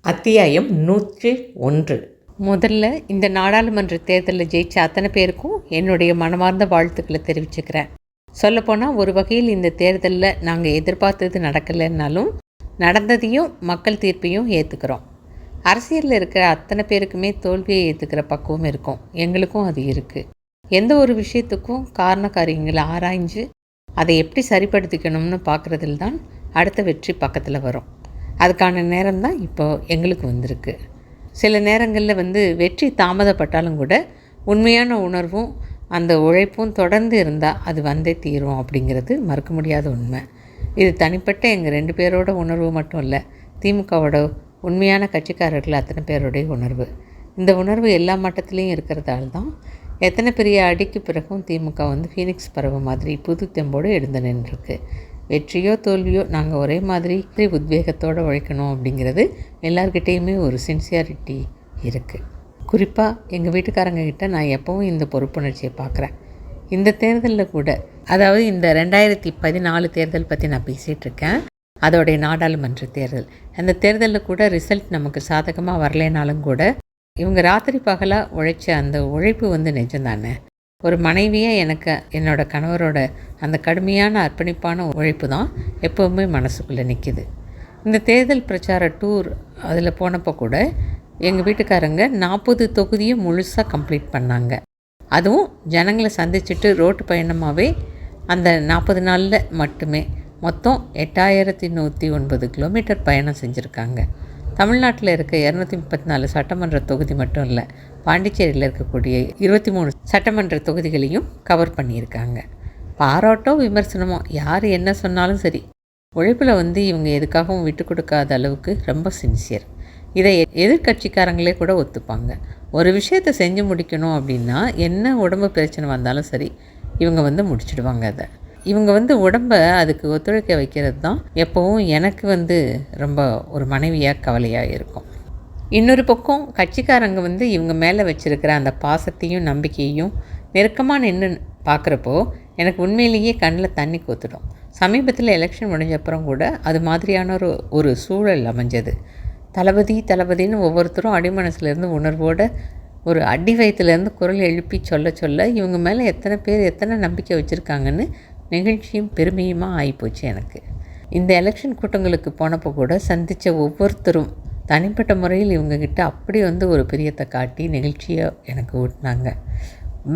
அத்தியாயம் நூற்றி ஒன்று. முதல்ல இந்த நாடாளுமன்ற தேர்தலில் ஜெயிச்ச அத்தனை பேருக்கும் என்னுடைய மனமார்ந்த வாழ்த்துக்களை தெரிவிச்சுக்கிறேன். சொல்லப்போனால் ஒரு வகையில் இந்த தேர்தலில் நாங்கள் எதிர்பார்த்தது நடக்கலைன்னாலும் நடந்ததையும் மக்கள் தீர்ப்பையும் ஏற்றுக்கிறோம் அரசியலில் இருக்கிற அத்தனை பேருக்குமே தோல்வியை ஏற்றுக்கிற பக்குவம் இருக்கும். எங்களுக்கும் அது இருக்குது எந்த ஒரு விஷயத்துக்கும் காரண காரியங்களை ஆராய்ஞ்சு அதை எப்படி சரிப்படுத்திக்கணும்னு பார்க்குறதில் தான் அடுத்த வெற்றி பக்கத்தில் வரும். அதுக்கான நேரம் தான் இப்போ எங்களுக்கு வந்திருக்கு. சில நேரங்களில் வந்து வெற்றி தாமதப்பட்டாலும் கூட உண்மையான உணர்வும் அந்த உழைப்பும் தொடர்ந்து இருந்தால் அது வந்தே தீரும் அப்படிங்கிறது மறுக்க முடியாத உண்மை. இது தனிப்பட்ட எங்கள் ரெண்டு பேரோட உணர்வு மட்டும் இல்லை திமுகவோட உண்மையான கட்சிக்காரர்கள் அத்தனை பேருடைய உணர்வு. இந்த உணர்வு எல்லா மட்டத்துலேயும் இருக்கிறதால தான் எத்தனை பெரிய அடிக்கு பிறகும் திமுக வந்து ஃபீனிக்ஸ் பறவை மாதிரி புது தெம்போடு எழுந்து நின்றுருக்கு. வெற்றியோ தோல்வியோ நாங்கள் ஒரே மாதிரி உத்வேகத்தோடு உழைக்கணும் அப்படிங்கிறது எல்லார்கிட்டேயுமே ஒரு சின்சியாரிட்டி இருக்குது குறிப்பாக எங்கள் வீட்டுக்காரங்க கிட்ட நான் எப்போவும் இந்த பொறுப்புணர்ச்சியை பார்க்குறேன் இந்த தேர்தலில் கூட அதாவது இந்த ரெண்டாயிரத்தி பதினாலு தேர்தல் பற்றி நான் பேசிகிட்டு இருக்கேன். அதோடைய நாடாளுமன்ற தேர்தல். அந்த தேர்தலில் கூட ரிசல்ட் நமக்கு சாதகமாக வரலைனாலும் கூட இவங்க ராத்திரி பகலாக உழைச்ச அந்த உழைப்பு வந்து நிஜம்தானே? ஒரு மனைவியாக எனக்கு என்னோடய கணவரோட அந்த கடுமையான அர்ப்பணிப்பான உழைப்பு தான் எப்போவுமே மனசுக்குள்ளே நிற்கிது இந்த தேர்தல் பிரச்சார டூர் அதில் போனப்போ கூட எங்கள் வீட்டுக்காரங்க நாற்பது தொகுதியும் முழுசாக கம்ப்ளீட் பண்ணாங்க. அதுவும் ஜனங்களை சந்திச்சுட்டு ரோட்டு பயணமாகவே அந்த நாற்பது நாளில் மட்டுமே மொத்தம் எட்டாயிரத்தி நூற்றி ஒன்பது கிலோமீட்டர் பயணம் செஞ்சுருக்காங்க. தமிழ்நாட்டில் இருக்க இரநூத்தி முப்பத்தி நாலு சட்டமன்ற தொகுதி மட்டும் இல்லை பாண்டிச்சேரியில் இருக்கக்கூடிய இருபத்தி மூணு சட்டமன்ற தொகுதிகளையும் கவர் பண்ணியிருக்காங்க. பாராட்டோ விமர்சனமோ யார் என்ன சொன்னாலும் சரி உழைப்பில் வந்து இவங்க எதுக்காகவும் விட்டு கொடுக்காத அளவுக்கு ரொம்ப சின்சியர் இதை எதிர்கட்சிக்காரங்களே கூட ஒத்துப்பாங்க. ஒரு விஷயத்தை செஞ்சு முடிக்கணும் அப்படின்னா என்ன உடம்பு பிரச்சனை வந்தாலும் சரி இவங்க வந்து முடிச்சிடுவாங்க அதை. இவங்க வந்து உடம்பை அதுக்கு ஒத்துழைக்க வைக்கிறது தான் எப்போவும் எனக்கு வந்து ரொம்ப ஒரு மனைவியாக கவலையாக இருக்கும். இன்னொரு பக்கம் கட்சிக்காரங்க வந்து இவங்க மேலே வச்சுருக்கிற அந்த பாசத்தையும் நம்பிக்கையும் நெருக்கமாக நின்று பார்க்குறப்போ எனக்கு உண்மையிலேயே கண்ணில் தண்ணி கொத்துடும். சமீபத்தில் எலெக்ஷன் முடிஞ்சப்புறம் கூட அது மாதிரியான ஒரு ஒரு சூழல் அமைஞ்சது. தளபதி தளபதின்னு ஒவ்வொருத்தரும் அடிமனசுலேருந்து உணர்வோடு ஒரு அடி வயத்துலேருந்து குரல் எழுப்பி சொல்ல சொல்ல இவங்க மேலே எத்தனை பேர் எத்தனை நம்பிக்கை வச்சுருக்காங்கன்னு நெகிழ்ச்சியும் பெருமையுமாக ஆகிப்போச்சு எனக்கு. இந்த எலெக்ஷன் கூட்டங்களுக்கு போனப்போ கூட சந்தித்த ஒவ்வொருத்தரும் தனிப்பட்ட முறையில் இவங்கக்கிட்ட அப்படி வந்து ஒரு பிரியத்தை காட்டி நிகழ்ச்சியை எனக்கு ஊட்டினாங்க.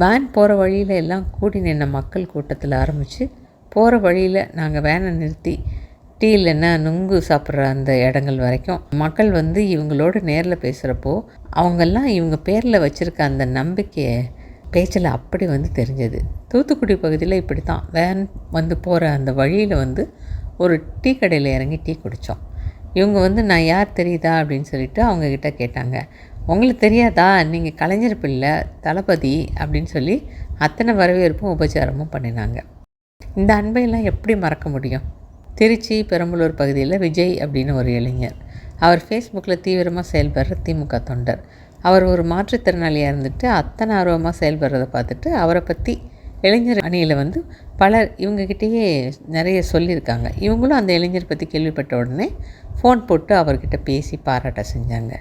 வேன் போகிற வழியில் எல்லாம் கூடி நின்ன மக்கள் கூட்டத்தில் ஆரம்பித்து போகிற வழியில் நாங்கள் வேனை நிறுத்தி டீ இல்லைன்னா நுங்கு சாப்பிட்ற அந்த இடங்கள் வரைக்கும் மக்கள் வந்து இவங்களோட நேரில் பேசுகிறப்போ அவங்கெல்லாம் இவங்க பேரில் வச்சுருக்க அந்த நம்பிக்கையை பேச்சில் அப்படி வந்து தெரிஞ்சது. தூத்துக்குடி பகுதியில் இப்படி தான் வேன் வந்து போகிற அந்த வழியில் வந்து ஒரு டீ கடையில் இறங்கி டீ குடித்தோம் இவங்க வந்து நான் யார் தெரியுதா? அப்படின்னு சொல்லிட்டு அவங்கக்கிட்ட கேட்டாங்க. உங்களுக்கு தெரியாதா? நீங்கள் கலைஞர் பிள்ளை தளபதி அப்படின்னு சொல்லி அத்தனை வரவேற்பும் உபச்சாரமும் பண்ணினாங்க. இந்த அன்பையெல்லாம் எப்படி மறக்க முடியும்? திருச்சி பெரம்பலூர் பகுதியில் விஜய் அப்படின்னு ஒரு இளைஞர். அவர் ஃபேஸ்புக்கில் தீவிரமாக செயல்படுற திமுக தொண்டர். அவர் ஒரு மாற்றுத்திறனாளியாக இருந்துட்டு அத்தனை ஆர்வமாக செயல்படுறதை பார்த்துட்டு அவரை பற்றி இளைஞர் அணியில் வந்து பலர் இவங்கக்கிட்டேயே நிறைய சொல்லியிருக்காங்க. இவங்களும் அந்த இளைஞர் பற்றி கேள்விப்பட்ட உடனே ஃபோன் போட்டு அவர்கிட்ட பேசி பாராட்ட செஞ்சாங்க.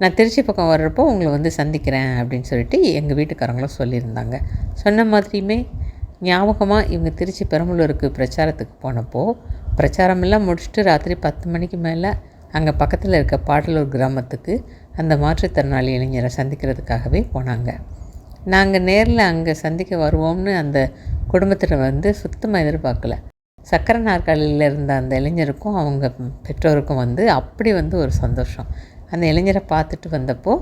நான் திருச்சி பக்கம் வர்றப்போ உங்களை வந்து சந்திக்கிறேன் அப்படின்னு சொல்லிட்டு எங்கள் வீட்டுக்காரங்களும் சொல்லியிருந்தாங்க. சொன்ன மாதிரியுமே ஞாபகமாக இவங்க திருச்சி பெரம்பலூருக்கு பிரச்சாரத்துக்கு போனப்போ பிரச்சாரமெல்லாம் முடிச்சுட்டு ராத்திரி பத்து மணிக்கு மேலே அங்கே பக்கத்தில் இருக்க பாடலூர் கிராமத்துக்கு அந்த மாற்றுத்திறனாளி இளைஞரை சந்திக்கிறதுக்காகவே போனாங்க. நாங்கள் நேரில் அங்கே சந்திக்க வருவோம்னு அந்த குடும்பத்தில் வந்து சுத்தமாக எதிர்பார்க்கல. சக்கரை நாற்காலியில் இருந்த அந்த இளைஞருக்கும் அவங்க பெற்றோருக்கும் வந்து அப்படி வந்து ஒரு சந்தோஷம். அந்த இளைஞரை பார்த்துட்டு வந்தப்போ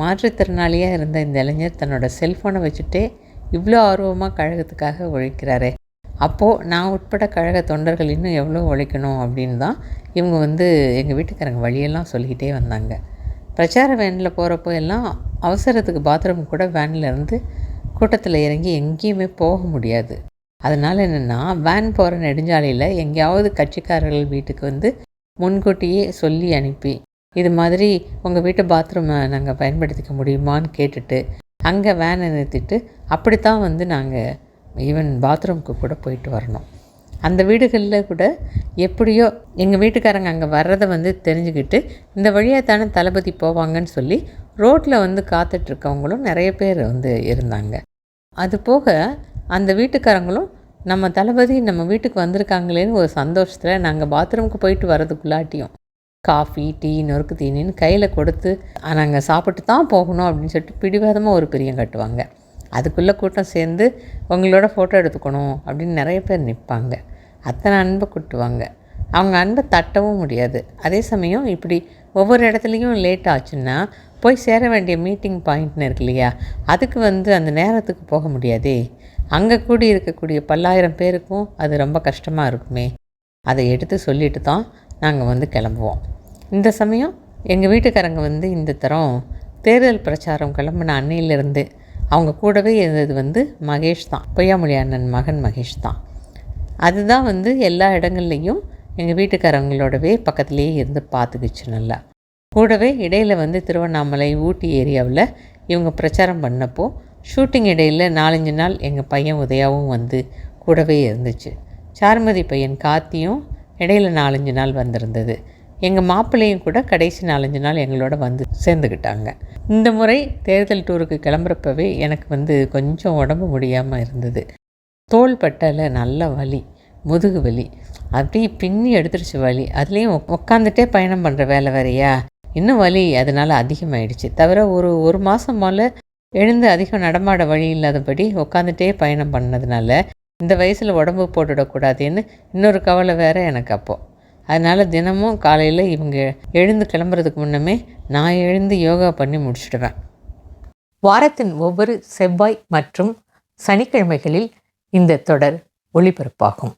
மாற்றுத்திறனாளியாக இருந்த இந்த இளைஞர் தன்னோட செல்ஃபோனை வச்சுட்டே இவ்வளோ ஆர்வமாக கழகத்துக்காக உழைக்கிறாரே. அப்போது நான் உட்பட கழக தொண்டர்கள் இன்னும் எவ்வளோ உழைக்கணும் அப்படின்னு தான் இவங்க வந்து எங்கள் வீட்டுக்காரங்க வழியெல்லாம் சொல்லிக்கிட்டே வந்தாங்க. பிரச்சார வேனில் போகிறப்போ எல்லாம் அவசரத்துக்கு பாத்ரூம் கூட வேனில் இருந்து கூட்டத்தில் இறங்கி எங்கேயுமே போக முடியாது. அதனால் என்னென்னா வேன் போகிற நெடுஞ்சாலையில் எங்கேயாவது கட்சிக்காரர்கள் வீட்டுக்கு வந்து முன்கூட்டியே சொல்லி அனுப்பி இது மாதிரி உங்கள் வீட்டு பாத்ரூமை நாங்கள் பயன்படுத்திக்க முடியுமான்னு கேட்டுட்டு அங்கே வேனை நிறுத்திட்டு அப்படித்தான் வந்து நாங்கள் ஈவன் பாத்ரூம்க்கு கூட போயிட்டு வரணும். அந்த வீடுகளில் கூட எப்படியோ எங்கள் வீட்டுக்காரங்க அங்கே வர்றதை வந்து தெரிஞ்சுக்கிட்டு இந்த வழியாக தானே தளபதி போவாங்கன்னு சொல்லி ரோட்டில் வந்து காத்துட்ருக்கவங்களும் நிறைய பேர் வந்து இருந்தாங்க. அது போக அந்த வீட்டுக்காரங்களும் நம்ம தளபதி நம்ம வீட்டுக்கு வந்திருக்காங்களேன்னு ஒரு சந்தோஷத்தில் நாங்கள் பாத்ரூமுக்கு போயிட்டு வர்றதுக்குள்ளாட்டியும் காஃபி டீ நொறுக்கு தீனின்னு கையில் கொடுத்து நாங்கள் சாப்பிட்டு தான் போகணும் அப்படின்னு சொல்லிட்டு பிடிவாதமாக ஒரு பிரியம் கட்டுவாங்க. அதுக்குள்ளே கூட்டம் சேர்ந்து உங்களோட ஃபோட்டோ எடுத்துக்கணும் அப்படின்னு நிறைய பேர் நிற்பாங்க அத்தனை அன்பை கொட்டுவாங்க. அவங்க அன்பை தட்டவும் முடியாது. அதே சமயம் இப்படி ஒவ்வொரு இடத்துலையும் லேட் ஆச்சுன்னா போய் சேர வேண்டிய மீட்டிங் பாயிண்ட்னு இருக்கு இல்லையா? அதுக்கு வந்து அந்த நேரத்துக்கு போக முடியாதே. அங்கே கூடி இருக்கக்கூடிய பல்லாயிரம் பேருக்கும் அது ரொம்ப கஷ்டமாக இருக்குமே. அதை எடுத்து சொல்லிட்டு தான் நாங்கள் வந்து கிளம்புவோம். இந்த சமயம் எங்கள் வீட்டுக்காரங்க வந்து இந்த தரம் தேர்தல் பிரச்சாரம் கிளம்புன அன்னையிலேருந்து அவங்க கூடவே இருந்தது வந்து மகேஷ் தான். பொய்யாமொழி அண்ணன் மகன் மகேஷ் தான். அதுதான் வந்து எல்லா இடங்கள்லையும் எங்கள் வீட்டுக்காரங்களோடவே பக்கத்துலேயே இருந்து பார்த்துக்குச்சு நல்லா. கூடவே இடையில் வந்து திருவண்ணாமலை ஊட்டி ஏரியாவில் இவங்க பிரச்சாரம் பண்ணப்போ ஷூட்டிங் இடையில் நாலஞ்சு நாள் எங்கள் பையன் உதயாவும் வந்து கூடவே இருந்துச்சு. சார்மதி பையன் காத்தியும் இடையில் நாலஞ்சு நாள் வந்திருந்தது. எங்கள் மாப்பிள்ளையும் கூட கடைசி நாலஞ்சு நாள் எங்களோட வந்து சேர்ந்துக்கிட்டாங்க இந்த முறை தேர்தல் டூருக்கு கிளம்புறப்பவே எனக்கு வந்து கொஞ்சம் உடம்பு முடியாமல் இருந்தது. தோள் நல்ல வலி முதுகு வலி அப்படியே பின்னி எடுத்துருச்சு வலி. அதுலேயும் உட்காந்துட்டே பயணம் பண்ணுற வேலை வேறையா? இன்னும் வலி அதனால் அதிகமாயிடுச்சு. தவிர ஒரு ஒரு மாதம் போல் எழுந்து அதிகம் நடமாட வழி இல்லாதபடி உட்காந்துட்டே பயணம் பண்ணதுனால இந்த வயசில் உடம்பு போட்டுடக்கூடாதுன்னு இன்னொரு கவலை வேறு எனக்கு அப்போது அதனால் தினமும் காலையில் இவங்க எழுந்து கிளம்புறதுக்கு முன்னமே நான் எழுந்து யோகா பண்ணி முடிச்சுடுவேன். வாரத்தின் ஒவ்வொரு செவ்வாய் மற்றும் சனிக்கிழமைகளில் இந்த தொடர் ஒளிபரப்பாகும்.